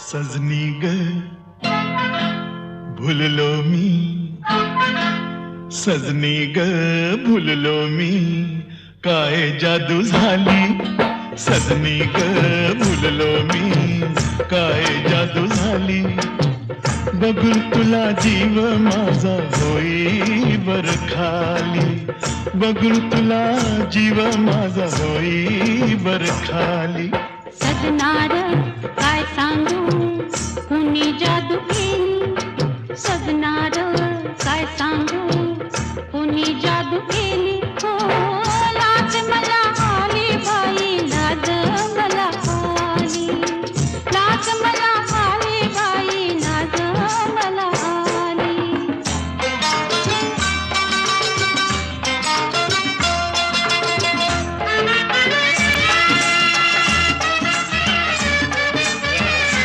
सजनी ग भुललो मी। सजनी ग भुललो मी। काय जादू झाली? सजनी ग भुललो मी। काय जादू झाली? बघून तुला जीव माझा होई बर खाली। बघून तुला जीव माझा होई बर खाली। सजनार सजना रो काय सांगू